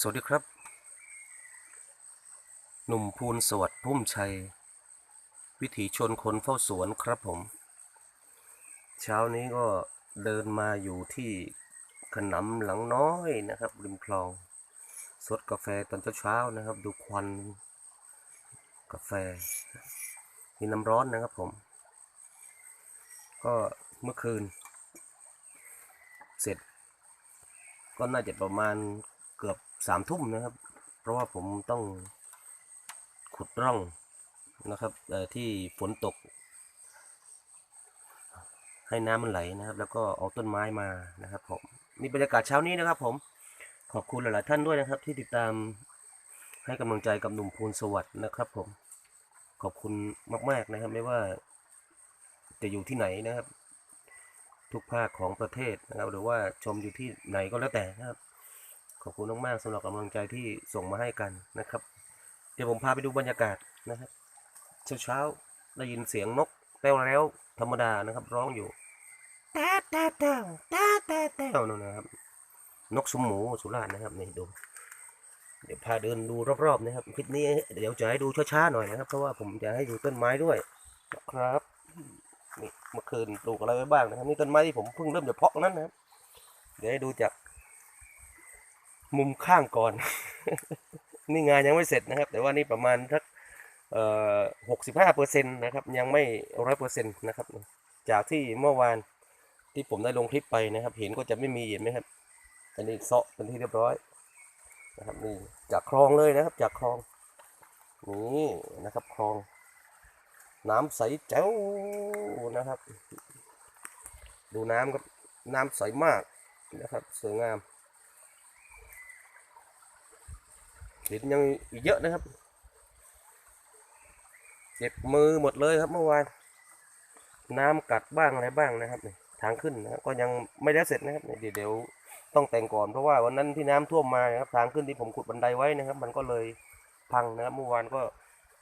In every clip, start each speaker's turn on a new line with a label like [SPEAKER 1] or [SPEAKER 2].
[SPEAKER 1] สวัสดีครับ หนุ่มภูลสวัสดิ์พุ่มชัย วิถีชนคนเฝ้าสวนครับผม เช้านี้ก็เดินมาอยู่ที่ขนำหลังน้อยนะครับ ริมคลอง สดกาแฟตอนเช้าๆนะครับ ดูควัน กาแฟ มีน้ำร้อนนะครับผม ก็เมื่อคืน เสร็จก็น่าจะประมาณ เกือบสามทุ่มนะครับ เพราะว่าผมต้องขุดร่องนะครับที่ฝนตก ให้น้ำมันไหลนะครับ แล้วก็เอาต้นไม้มานะครับผมนี่บรรยากาศเช้านี้นะครับผมขอบคุณหลาย ๆ ท่านด้วยนะครับ ที่ติดตามให้กำลังใจกับหนุ่มภูลสวัสด์นะครับผมขอบคุณมาก ๆ นะครับ ไม่ว่าจะอยู่ที่ไหนนะครับ ทุกภาคของประเทศนะครับ หรือว่าชมอยู่ที่ไหนก็แล้วแต่นะครับ ขอบคุณมากๆสำหรับกำลังใจที่ส่งมาให้กันนะครับ เดี๋ยวผมพาไปดูบรรยากาศนะครับเช้าๆได้ยินเสียงนกแต้วแล้วธรรมดานะครับ ร้องอยู่แต้วแต้วแต้วแต้วแต้วแต้วนั่นนะครับ นกสมหมูสุราษฎร์นะครับนี่ดูเดี๋ยวพาเดินดูรอบๆนะครับคลิปนี้เดี๋ยวจะให้ดูช้าๆหน่อยนะครับ เพราะว่าผมจะให้ดูต้นไม้ด้วยนะครับนี่เมื่อคืนปลูกอะไรไว้บ้างนะครับนี่ต้นไม้ที่ผมเพิ่งเริ่มจะเพาะนั้นนะครับเดี๋ยวให้ดูจาก มุมข้างก่อน นี่งานยังไม่เสร็จนะครับ แต่ว่านี่ประมาณสักหกสิบห้าเปอร์เซ็นต์นะครับ ยังไม่ร้อยเปอร์เซ็นต์นะครับ จากที่เมื่อวานที่ผมได้ลงคลิปไปนะครับ เห็นก็จะไม่มีเห็นไหมครับ อันนี้เซาะเป็นที่เรียบร้อยนะครับนี่จากคลองเลยนะครับ จากคลองนี่นะครับคลอง น้ำใสแจ๋วนะครับ ดูน้ำครับ น้ำใสมากนะครับ สวยงาม หินยังอีกเยอะนะครับ เจ็บมือหมดเลยครับเมื่อวานน้ำกัดบ้างอะไรบ้างนะครับทางขึ้นนะครับก็ยังไม่ได้เสร็จนะครับเดี๋ยวเดี๋ยวต้องแต่งก่อนเพราะว่าวันนั้นที่น้ำท่วมมานะครับทางขึ้นที่ผมขุดบันไดไว้นะครับ มันก็เลยพังนะครับเมื่อวานก็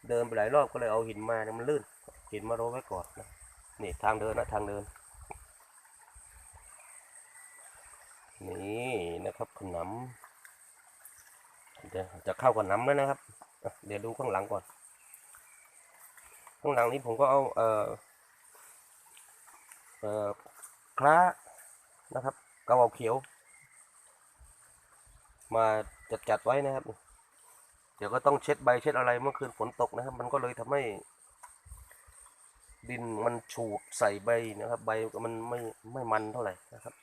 [SPEAKER 1] เดินไปหลายรอบก็เลยเอาหินมาเนี่ยมันลื่นหินมาโรยไว้ก่อนนะนี่ทางเดินนะทางเดิน นี่นะครับขน จะจะเข้ากับน้ำแล้วนะครับ เดี๋ยวดูข้างหลังก่อน ข้างหลังนี้ผมก็เอาเอ่อเอ่อคล้านะครับกระเบาเขียว มาจัดจัดไว้นะครับ เดี๋ยวก็ต้องเช็ดใบเช็ดอะไรเมื่อคืนฝนตกนะครับ มันก็เลยทำให้ ดินมันฉูดใส่ใบนะครับ ใบมันไม่ไม่มันเท่าไหร่นะครับ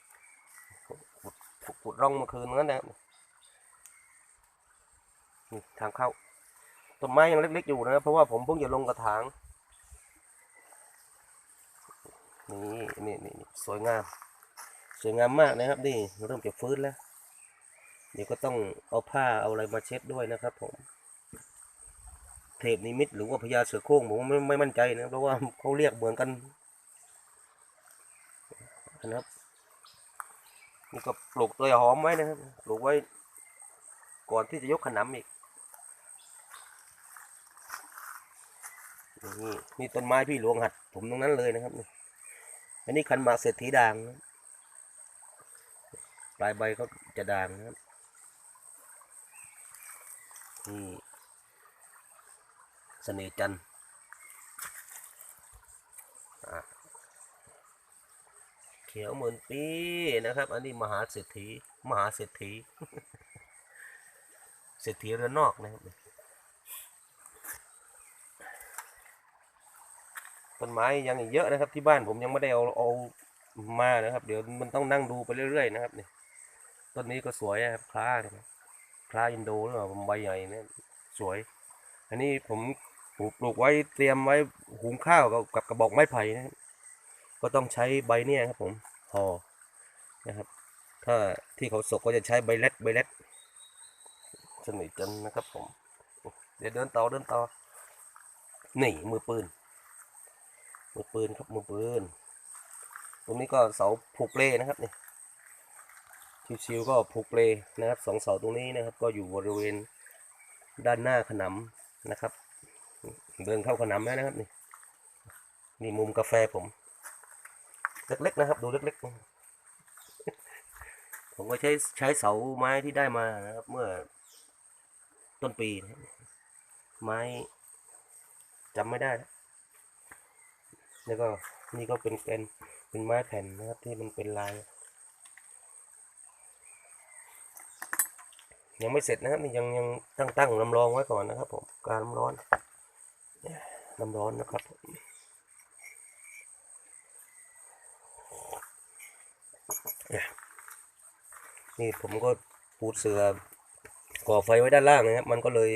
[SPEAKER 1] ขุดขุดร่องเมื่อคืนนั้นนะครับ นี่ทางเข้าต้นไม้ยังเล็กๆอยู่นะครับเพราะว่าผมเพิ่งจะลงกระถางนี่นี่นี่นี่สวยงาม สวยงามมากนะครับนี่เริ่มจะฟื้นแล้วเดี๋ยวก็ต้องเอาผ้าเอาอะไรมาเช็ดด้วยนะครับผมเทพนิมิตหรือว่าพญาเสือโคร่งผมไม่ไม่มั่นใจนะเพราะว่าเขาเรียกเหมือนกันนะครับนี่ก็ปลูกตัวหอมไว้นะครับปลูกไว้ก่อนที่จะยกขนำอีก นี่นี่ต้นไม้พี่หลวงหัดผมตรงนั้นเลยนะครับนี่อันนี้คันหมากเศรษฐีด่างนะปลายใบเขาจะด่างนะครับนี่เสน่จันทร์อะเขียวหมื่นปีนะครับ อันนี้มหาเศรษฐีมหาเศรษฐีเศรษฐีเรือนนอกนะครับ ต้นไม้ยังอีกเยอะนะครับ ที่บ้านผมยังไม่ได้เอาเอามานะครับ เดี๋ยวมันต้องนั่งดูไปเรื่อยๆนะครับนี่ต้นนี้ก็สวยนะครับคล้านะครับคล้าอินโดหรือเปล่าใบใหญ่เนี่ยสวย อันนี้ผมปลูกปลูกไว้เตรียมไว้หุงข้าวกับกับกระบอกไม้ไผ่นะก็ต้องใช้ใบเนี่ยครับผมห่อนะครับ ถ้าที่เขาสกก็จะใช้ใบเล็ดใบเล็ดสนิทจันนะครับผม เดี๋ยวเดินต่อเดินต่อนี่มือปืน มือปืนครับมือปืน ตรงนี้ก็เสาผูกเปลนะครับนี่ชิวๆก็ผูกเปลนะครับสองเสาตรงนี้นะครับ ก็อยู่บริเวณด้านหน้าขนำนะครับ เดินเข้าขนำแล้วนะครับนี่นี่มุมกาแฟผม เล็กๆนะครับ ดูเล็กๆ ผมก็ใช้ใช้เสาไม้ที่ได้มานะครับ เมื่อต้นปี ไม้จำไม่ได้ แล้วก็นี่ก็เป็นเป็นเป็นไม้แผ่นนะครับที่มันเป็นลาย ยังไม่เสร็จนะครับนี่ยังยังตั้งตั้งน้ำรองไว้ก่อนนะครับผมการน้ำร้อนน้ำร้อนนะครับนี่ผมก็ปูเสือก่อไฟไว้ด้านล่างนะครับ มันก็เลย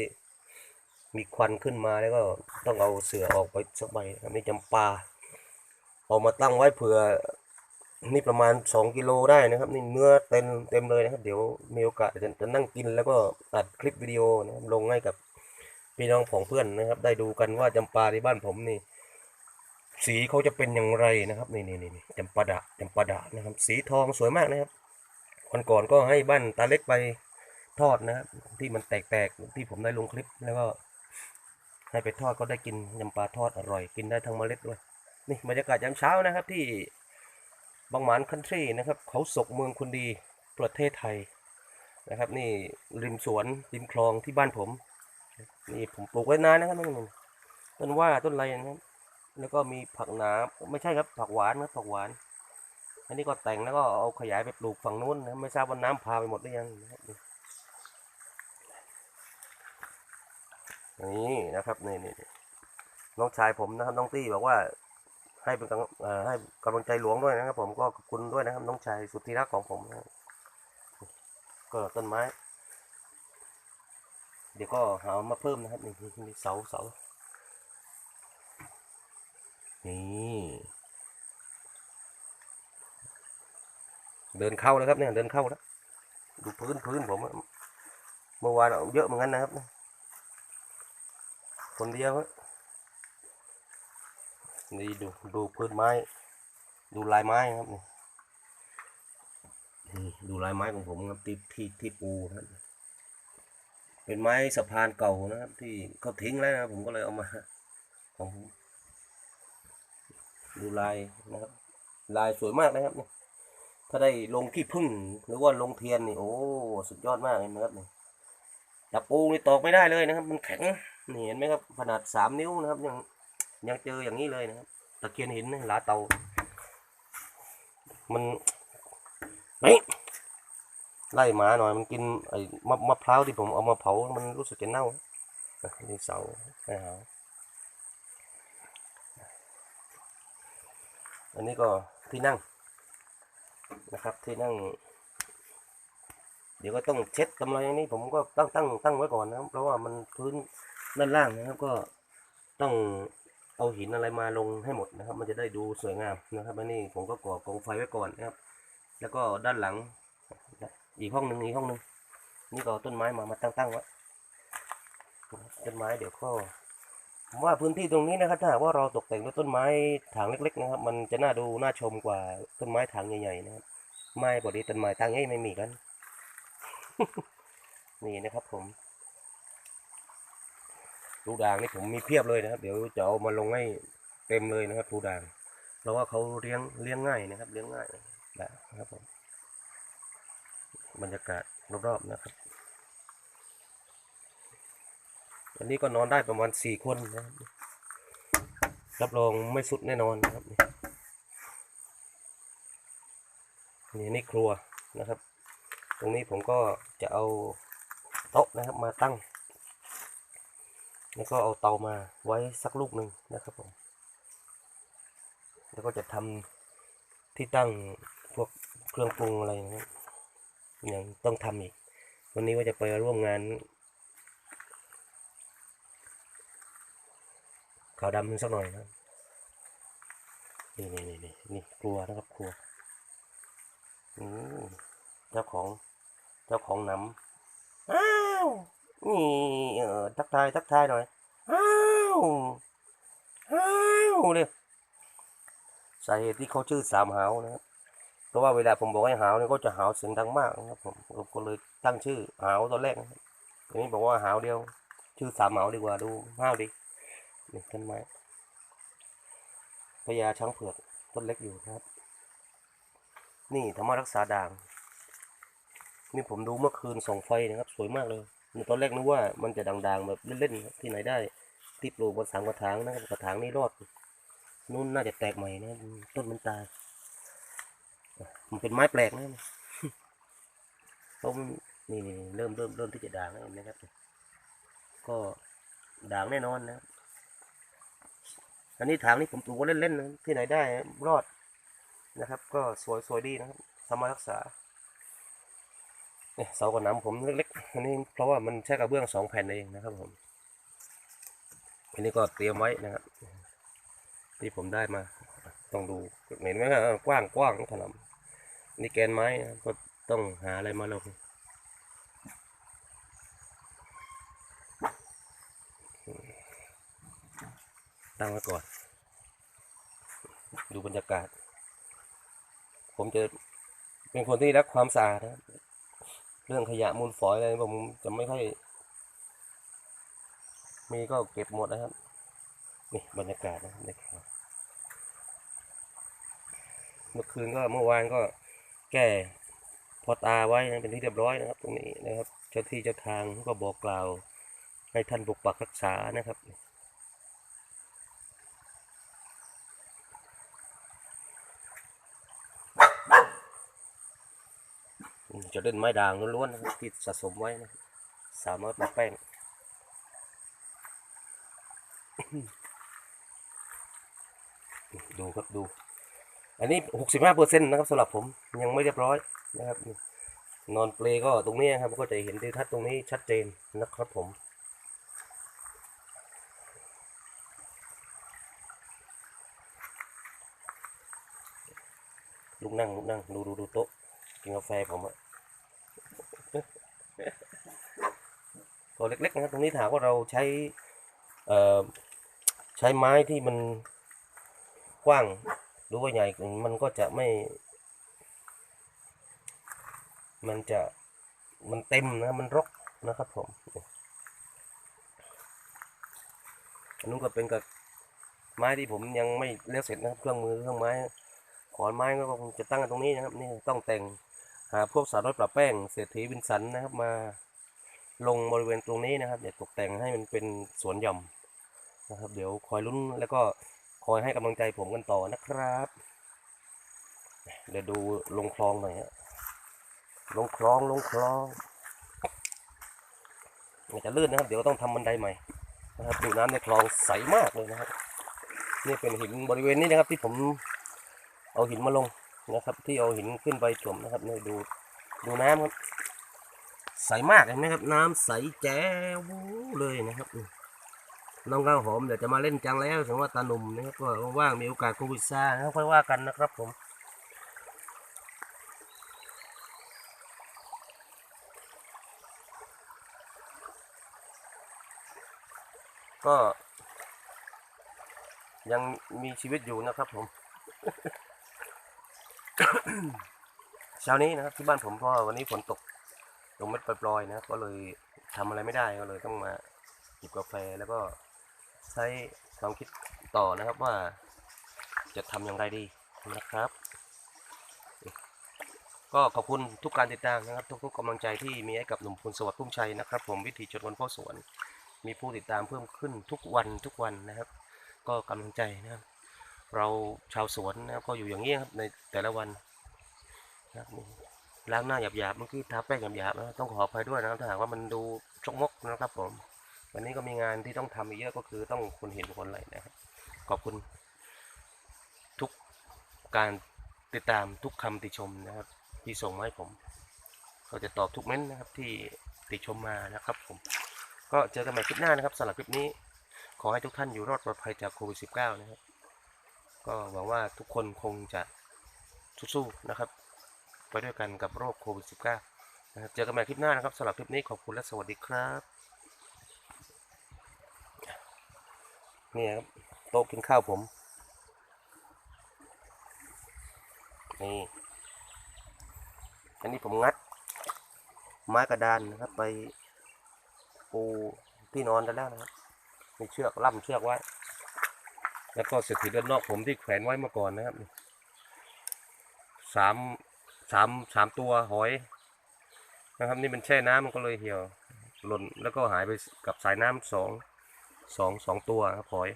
[SPEAKER 1] มีควันขึ้นมาแล้วก็ต้องเอาเสือออกไปสักใบนะครับนี่จำปา เอามาตั้งไว้เผื่อนี่ประมาณสองกิโลได้นะครับ นี่เนื้อเต็มเต็มเลยนะครับ เดี๋ยวมีโอกาสจะจะนั่งกินแล้วก็อัดคลิปวิดีโอนะครับลงให้กับพี่น้องของเพื่อนนะครับ ได้ดูกันว่าจำปาที่บ้านผมนี่ สีเขาจะเป็นอย่างไรนะครับนี่นี่นี่จำปาดะจำปาดะนะครับ สีทองสวยมากนะครับวันก่อนก็ให้บ้านตาเล็กไปทอดนะครับที่มันแตกๆที่ผมได้ลงคลิปแล้วก็ให้ไปทอดก็ได้กินจำปลาทอดอร่อย กินได้ทั้งเมล็ดด้วย นี่บรรยากาศยามเช้านะครับที่บางหมานคันทรีนะครับเขาศกเมืองคนดีประเทศไทยนะครับนี่ริมสวนริมคลองที่บ้านผม นี่ผมปลูกไว้นานนะครับนี่ต้นว่าต้นอะไรนะครับแล้วก็มีผักหนาไม่ใช่ครับผักหวานครับผักหวาน อันนี้ก็แต่งแล้วก็เอาขยายไปปลูกฝั่งนู้นนะไม่ทราบว่าน้ำพาไปหมดหรือยังนะครับนี่นี่นะครับนี่นี่นี่น้องชายผมนะครับน้องตี้บอกว่า ให้เป็นกำให้กำลังใจหลวงด้วยนะครับผมก็ขอบคุณด้วยนะครับน้องชายสุดที่รักของผมนะก็ต้นไม้ เดี๋ยวก็หามาเพิ่มนะครับนี่นี่เสาเสานี่เดินเข้าแล้วครับเนี่ยเดินเข้าแล้วดูพื้นพื้นผมเมื่อวานเอาเยอะเหมือนกันนะครับคนเดียวอ นี่ดูดูพื้นไม้ ดูลายไม้ครับนี่ดูลายไม้ของผมครับที่ที่ที่ปูนะเป็นไม้สะพานเก่านะครับ ที่เขาทิ้งแล้วนะผมก็เลยเอามาของผมดูลายนะครับ ลายสวยมากนะครับนี่ถ้าได้ลงที่พึ่งหรือว่าลงเทียนนี่โอ้สุดยอดมากเลยนะครับนี่จับปูนี่ตอกไม่ได้เลยนะครับ มันแข็งนี่เห็นไหมครับขนาดสามนิ้วนะครับยัง ยังเจออย่างนี้เลยนะครับตะเคียนหินหลาเตา มันเฮ้ยไล่หมาหน่อยมันกินไอ้มะมะพร้าวที่ผมเอามาเผา มันรู้สึกจะเน่าอะนี่เสาไม่หาอันนี้ก็ที่นั่งนะครับ ที่นั่ง เดี๋ยวก็ต้องเช็ดกำไรอย่างนี้ ผมก็ตั้งตั้งตั้งไว้ก่อนนะครับ เพราะว่ามันพื้นด้านล่างนะครับ ก็ต้อง เอาหินอะไรมาลงให้หมดนะครับ มันจะได้ดูสวยงามนะครับอันนี้ผมก็ก่อกองไฟไว้ก่อนนะครับ แล้วก็ด้านหลัง อีกห้องหนึ่งอีกห้องหนึ่งนี่ก็เอต้นไม้มามาตั้งตั้งไว้ต้นไม้เดี๋ยวก็ผมว่าพื้นที่ตรงนี้นะครับถ้าหากว่าเราตกแต่งด้วยต้นไม้ถางเล็ก ๆ นะครับ มันจะน่าดูน่าชมกว่าต้นไม้ถางใหญ่ๆนะครับไม้ปกติต้นไม้ตั้งใหญ่ไม่มีกัน นี่นะครับผม ปูด่างนี่ผมมีเพียบเลยนะครับ เดี๋ยวจะเอามาลงให้เต็มเลยนะครับปูด่าง เพราะว่าเขาเลี้ยงเลี้ยงง่ายนะครับ เลี้ยงง่ายนะครับผมบรรยากาศรอบๆนะครับอันนี้ก็นอนได้ประมาณสี่คนนะครับรับรองไม่สุดแน่นอนนะครับนี่นี่ครัวนะครับ ตรงนี้ผมก็จะเอาโต๊ะนะครับมาตั้ง แล้วก็เอาเตามาไว้สักลูกหนึ่งนะครับผม แล้วก็จะทำที่ตั้งพวกเครื่องปรุงอะไรนะครับยังต้องทำอีก วันนี้ว่าจะไปร่วมงานขาวดำสักหน่อยนะนี่นี่นี่นี่นี่ครัวนะครับครัวอืมเจ้าของ เจ้าของน้ำอ้าว นี่เออทักทายทักทายหน่อยอ้าวอ้าวเนี่ยสาเหตุที่เขาชื่อสามหาวนะครับเพราะว่าเวลาผมบอกให้หาวเนี่ยก็จะหาวเสียงดังมากนะครับผมก็เลยตั้งชื่อหาวตอนแรกทีนี้บอกว่าหาวเดียว ชื่อสามหาวดีกว่าดูห้าวดีนี่ต้นไม้พญาช้างเผือกต้นเล็กอยู่ครับ นี่ธรรมรักษาด่าง นี่ผมดูเมื่อคืนส่องไฟนะครับ สวยมากเลย ตอนแรกนึกว่ามันจะด่างๆแบบเล่นๆที่ไหนได้ ที่ปลูกบนสามกระถางนะครับกระถางนี้รอดนู่นน่าจะแตกใหม่นะต้นมันตายมันเป็นไม้แปลกนะเพราะมันนี่นี่เริ่มเริ่มเริ่มที่จะด่างแล้วนไหมครับ ก็ด่างแน่นอนนะ อันนี้ถางนี้ผมปลูกเล่นๆนะที่ไหนได้รอดนะครับ ก็สวยสวยดีนะครับทำมารักษา เนี่ยเสากับน้ำผมเล็กๆอันนี้เพราะว่ามันใช้กระเบื้องสองแผ่นเองนะครับผมอันนี้ก็เตรียมไว้นะครับ ที่ผมได้มาต้องดูเห็นไหมครับกว้างกว้างขนาดนี่แกนไม้นะก็ต้องหาอะไรมาลงตั้งไว้ก่อน ดูบรรยากาศ ผมจะเป็นคนที่รักความสะอาดนะ เรื่องขยะมูลฝอยอะไรผมจะไม่ค่อย มีก็เก็บหมดนะครับ นี่บรรยากาศนะครับเมื่อคืนก็เมื่อวานก็แก้พอตาไว้นะเป็นที่เรียบร้อยนะครับ ตรงนี้นะครับ เจ้าที่เจ้าทางก็บอกกล่าว ให้ท่านปกปักรักษานะครับ จะเล่นไม้ด่างล้วนๆที่สะสมไว้นะสามารถมาแป้ง ดูครับดู อันนี้หกสิบห้าเปอร์เซ็นต์นะครับสำหรับผมยังไม่เรียบร้อยนะครับ นอนเปลก็ตรงนี้ครับ ก็จะเห็นทิวทัศน์ตรงนี้ชัดเจนนะครับผมลุกนั่งลุกนั่งดูดูดูโต๊ะกินกาแฟผมอะ ตัวเล็กๆนะครับตรงนี้ถามว่าเราใช้ใช้ไม้ที่มันกว้างหรือว่าใหญ่มันก็จะไม่ มันจะมันเต็มนะมันรกนะครับผมอันนู้นก็เป็นกับไม้ที่ผมยังไม่เลี้ยเสร็จนะครับเครื่องมือเครื่องไม้ขอนไม้ก็คงจะตั้งตรงนี้นะครับ นี่ต้องแต่ง หาพวกสารรถปรับแป้งเศรษฐีวินสันนะครับมาลงบริเวณตรงนี้นะครับเดี๋ยวตกแต่งให้มันเป็นสวนหย่อมนะครับ เดี๋ยวคอยลุ้นแล้วก็คอยให้กำลังใจผมกันต่อนะครับ เดี๋ยวดูลงคลองหน่อยฮะลงคลองลงคลองมันจะลื่นนะครับ เดี๋ยวต้องทำบันไดใหม่นะครับดูน้ำในคลองใสมากเลยนะครับ นี่เป็นหินบริเวณนี้นะครับที่ผมเอาหินมาลง นะครับ ที่เอาหินขึ้นไปถมนะครับนี่ดูดูน้ำครับ ใสมากเห็นไหมครับ น้ำใสแจ๋วเลยนะครับน้องข้าวหอมเดี๋ยวจะมาเล่นจังแล้วถึงว่าตาหนุ่มนะครับก็ว่างมีโอกาสโควิดซ่าค่อยว่ากันนะครับผมก็ยังมีชีวิตอยู่นะครับผม เช้านี้นะครับที่บ้านผมเพราะว่าวันนี้ฝนตกลงเม็ดปล่อยๆนะก็เลยทำอะไรไม่ได้ก็เลยต้องมาจิบกาแฟแล้วก็ใช้ความคิดต่อนะครับว่า จะทำอย่างไรดีนะครับ ก็ขอบคุณทุกการติดตามนะครับ ทุกๆกำลังใจที่มีให้กับหนุ่มพลสวัสดิ์พุ่มชัยนะครับ ผมวิถีชนคนพ่อสวน มีผู้ติดตามเพิ่มขึ้นทุกวันทุกวันนะครับ ก็กำลังใจนะครับ เราชาวสวนนะครับก็อยู่อย่างนี้ครับในแต่ละวันนะครับล้างหน้าหยาบๆเมื่อกี้ทาแป้งหยาบๆนะต้องขออภัยด้วยนะครับถ้าหากว่ามันดูชกมกนะครับผม วันนี้ก็มีงานที่ต้องทำอีกเยอะก็คือต้องคนเห็นคนอะไรนะครับขอบคุณ ทุกการติดตามทุกคำติชมนะครับ ที่ส่งมาให้ผม ก็จะตอบทุกเม้นต์นะครับที่ติชมมานะครับผม ก็เจอกันใหม่คลิปหน้านะครับสำหรับคลิปนี้ ขอให้ทุกท่านอยู่รอดปลอดภัยจากโควิด -19 นะครับ ก็หวังว่าทุกคนคงจะสู้ๆนะครับ ไปด้วยกันกับโรคโควิด -19 นะครับเจอกันใหม่คลิปหน้านะครับสำหรับคลิปนี้ขอบคุณและสวัสดีครับนี่ครับโต๊ะกินข้าวผม นี่อันนี้ผมงัด ไม้กระดานนะครับไปปูที่นอนได้แล้วนะครับมีเชือกล่ำเชือกไว้ แล้วก็เศรษฐีด้านนอกผมที่แขวนไว้เมื่อก่อนนะครับสามสามสามตัวหอยนะครับ นี่มันแช่น้ำมันก็เลยเหี่ยว หล่นแล้วก็หายไปกับสายน้ำสองสองสองตัวครับพลอย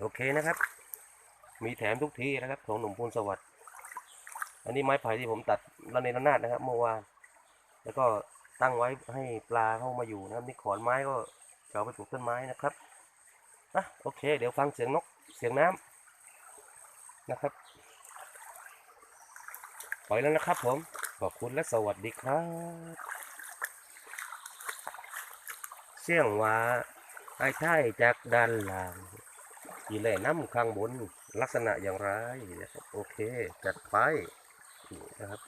[SPEAKER 1] โอเคนะครับ มีแถมทุกทีนะครับของหนุ่มพูนสวัสดิ์อันนี้ไม้ไผ่ที่ผมตัดระเนระนาดนะครับ เมื่อวานแล้วก็ตั้งไว้ให้ปลาเข้ามาอยู่นะครับ นี่ขอนไม้ก็จะเอาไปปลูกต้นไม้นะครับ อะโอเค เดี๋ยวฟังเสียงนกเสียงน้ำนะครับ ปล่อยแล้วนะครับผม ขอบคุณและสวัสดีครับ เสียงว่าไอ้ไท่จากด้านล่างอีแหล่น้ำข้างบนลักษณะอย่างไรนะครับโอเค จัดไปนะครับ